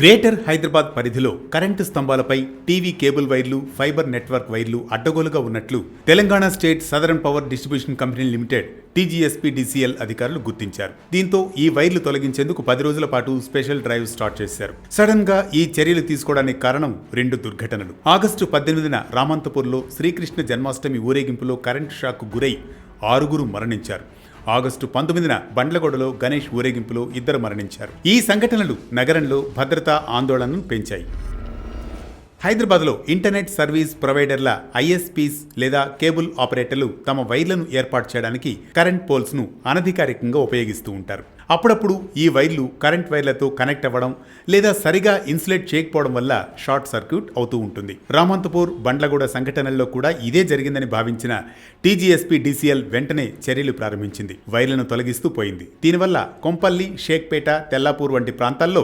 Greater Hyderabad పరిధిలో current స్తంభాలపై TV cable వైర్లు ఫైబర్ నెట్వర్క్ వైర్లు అడ్డగోలుగా ఉన్నట్లు Telangana state southern power distribution company limited TGSP DCL అధికారులు గుర్తించారు. దీంతో ఈ వైర్లు తొలగించేందుకు పది రోజుల పాటు స్పెషల్ డ్రైవ్ స్టార్ట్ చేశారు. సడన్గా ఈ చర్యలు తీసుకోవడానికి కారణం రెండు దుర్ఘటనలు. ఆగస్టు పద్దెనిమిదిన రామంతపూర్లో శ్రీకృష్ణ జన్మాష్టమి ఊరేగింపులో కరెంటు షాక్ గురై ఆరుగురు మరణించారు. ఆగస్టు పంతొమ్మిదిన బండ్లగూడలో గణేష్ ఊరేగింపులో ఇద్దరు మరణించారు. ఈ సంఘటనలు నగరంలో భద్రతా ఆందోళనను పెంచాయి. హైదరాబాద్లో ఇంటర్నెట్ సర్వీస్ ప్రొవైడర్ల ఐఎస్పీస్ లేదా కేబుల్ ఆపరేటర్లు తమ వైర్లను ఏర్పాటు చేయడానికి కరెంట్ పోల్స్ను అనధికారికంగా ఉపయోగిస్తూ ఉంటారు. అప్పుడప్పుడు ఈ వైర్లు కరెంట్ వైర్లతో కనెక్ట్ అవ్వడం లేదా సరిగా ఇన్సులేట్ చేయకపోవడం వల్ల షార్ట్ సర్క్యూట్ అవుతూ ఉంటుంది. రామంతపూర్ బండ్లగూడ సంఘటనల్లో కూడా ఇదే జరిగిందని భావించిన టీజీఎస్పీ డీసీఎల్ వెంటనే చర్యలు ప్రారంభించింది. వైర్లను తొలగిస్తూ పోయింది. దీనివల్ల కొంపల్లి షేక్పేట తెల్లాపూర్ వంటి ప్రాంతాల్లో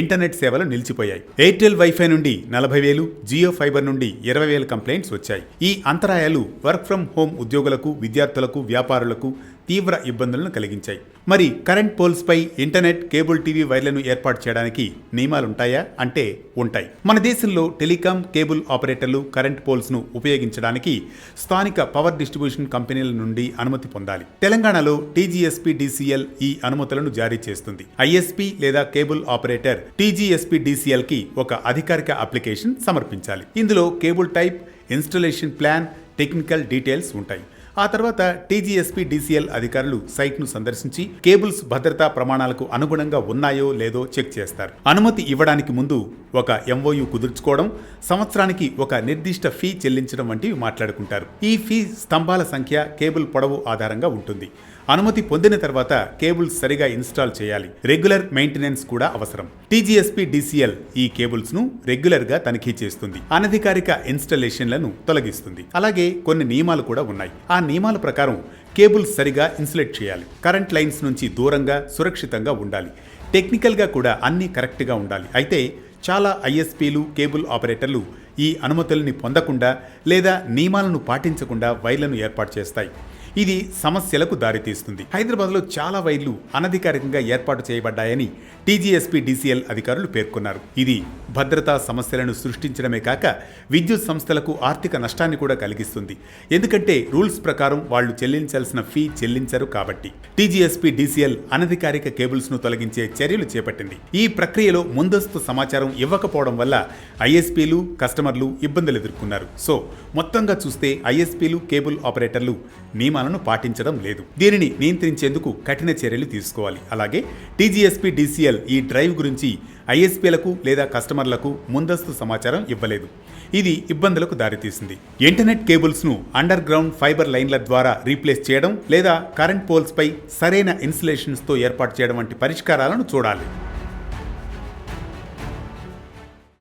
ఇంటర్నెట్ సేవలు నిలిచిపోయాయి. ఎయిర్టెల్ వైఫై నుండి నలభై వేలు జియో ఫైబర్ నుండి ఇరవై వేల కంప్లైంట్స్ వచ్చాయి. ఈ అంతరాయాలు వర్క్ ఫ్రం హోం ఉద్యోగులకు విద్యార్థులకు వ్యాపారులకు తీవ్ర ఇబ్బందులను కలిగించాయి. మరి కరెంట్ పోల్స్పై ఇంటర్నెట్ కేబుల్ టీవీ వైర్లను ఏర్పాటు చేయడానికి నియమాలుంటాయా? అంటే ఉంటాయి. మన దేశంలో టెలికాం కేబుల్ ఆపరేటర్లు కరెంట్ పోల్స్ను ఉపయోగించడానికి స్థానిక పవర్ డిస్ట్రిబ్యూషన్ కంపెనీల నుండి అనుమతి పొందాలి. తెలంగాణలో టీజీఎస్పీ డీసీఎల్ ఈ అనుమతులను జారీ చేస్తుంది. ఐఎస్పీ లేదా కేబుల్ ఆపరేటర్ టీజీఎస్పీ డీసీఎల్కి ఒక అధికారిక అప్లికేషన్ సమర్పించాలి. ఇందులో cable type installation plan technical details ఉంటాయి. ఆ తర్వాత టీజీఎస్పీ డీసీఎల్ అధికారులు సైట్ను సందర్శించి కేబుల్స్ భద్రతా ప్రమాణాలకు అనుగుణంగా ఉన్నాయో లేదో చెక్ చేస్తారు. అనుమతి ఇవ్వడానికి ముందు ఒక ఎంఓయు కుదుర్చుకోవడం సంవత్సరానికి ఒక నిర్దిష్ట ఫీ చెల్లించడం వంటివి మాట్లాడుకుంటారు. ఈ ఫీ స్తంభాల సంఖ్య కేబుల్ పొడవు ఆధారంగా ఉంటుంది. అనుమతి పొందిన తర్వాత కేబుల్స్ సరిగా ఇన్స్టాల్ చేయాలి. రెగ్యులర్ మెయింటెనెన్స్ కూడా అవసరం. టీజీఎస్పీ డీసీఎల్ ఈ కేబుల్స్ను రెగ్యులర్గా తనిఖీ చేస్తుంది. అనధికారిక ఇన్స్టలేషన్లను తొలగిస్తుంది. అలాగే కొన్ని నియమాలు కూడా ఉన్నాయి. ఆ నియమాల ప్రకారం కేబుల్స్ సరిగా ఇన్సులేట్ చేయాలి. కరెంట్ లైన్స్ నుంచి దూరంగా సురక్షితంగా ఉండాలి. టెక్నికల్గా కూడా అన్నీ కరెక్ట్గా ఉండాలి. అయితే చాలా ఐఎస్పీలు కేబుల్ ఆపరేటర్లు ఈ అనుమతుల్ని పొందకుండా లేదా నియమాలను పాటించకుండా వైర్లను ఏర్పాటు చేస్తాయి. ఇది సమస్యలకు దారితీస్తుంది. హైదరాబాద్లో చాలా వైర్లు అనధికారికంగా ఏర్పాటు చేయబడ్డాయని టీజీఎస్పీ డీసీఎల్ అధికారులు పేర్కొన్నారు. ఇది భద్రతా సమస్యలను సృష్టించడమే కాక విద్యుత్ సంస్థలకు ఆర్థిక నష్టాన్ని కూడా కలిగిస్తుంది. ఎందుకంటే రూల్స్ ప్రకారం వాళ్ళు చెల్లించాల్సిన ఫీ చెల్లించరు కాబట్టి. టీజీఎస్పీ డీసీఎల్ అనధికారిక కేబుల్స్ను తొలగించే చర్యలు చేపట్టింది. ఈ ప్రక్రియలో ముందస్తు సమాచారం ఇవ్వకపోవడం వల్ల ఐఎస్పీలు కస్టమర్లు ఇబ్బందులు ఎదుర్కొన్నారు. సో మొత్తంగా చూస్తే ఐఎస్పీలు కేబుల్ ఆపరేటర్లు నియమ నియమాలను పాటించడం లేదు. దీనిని నియంత్రించేందుకు కఠిన చర్యలు తీసుకోవాలి. అలాగే టీజీఎస్పీ డీసీఎల్ ఈ డ్రైవ్ గురించి ఐఎస్పీలకు లేదా కస్టమర్లకు ముందస్తు సమాచారం ఇవ్వలేదు. ఇది ఇబ్బందులకు దారితీసింది. ఇంటర్నెట్ కేబుల్స్ను అండర్ గ్రౌండ్ ఫైబర్ లైన్ల ద్వారా రీప్లేస్ చేయడం లేదా కరెంట్ పోల్స్పై సరైన ఇన్సులేషన్స్తో ఏర్పాటు చేయడం వంటి పరిష్కారాలను చూడాలి.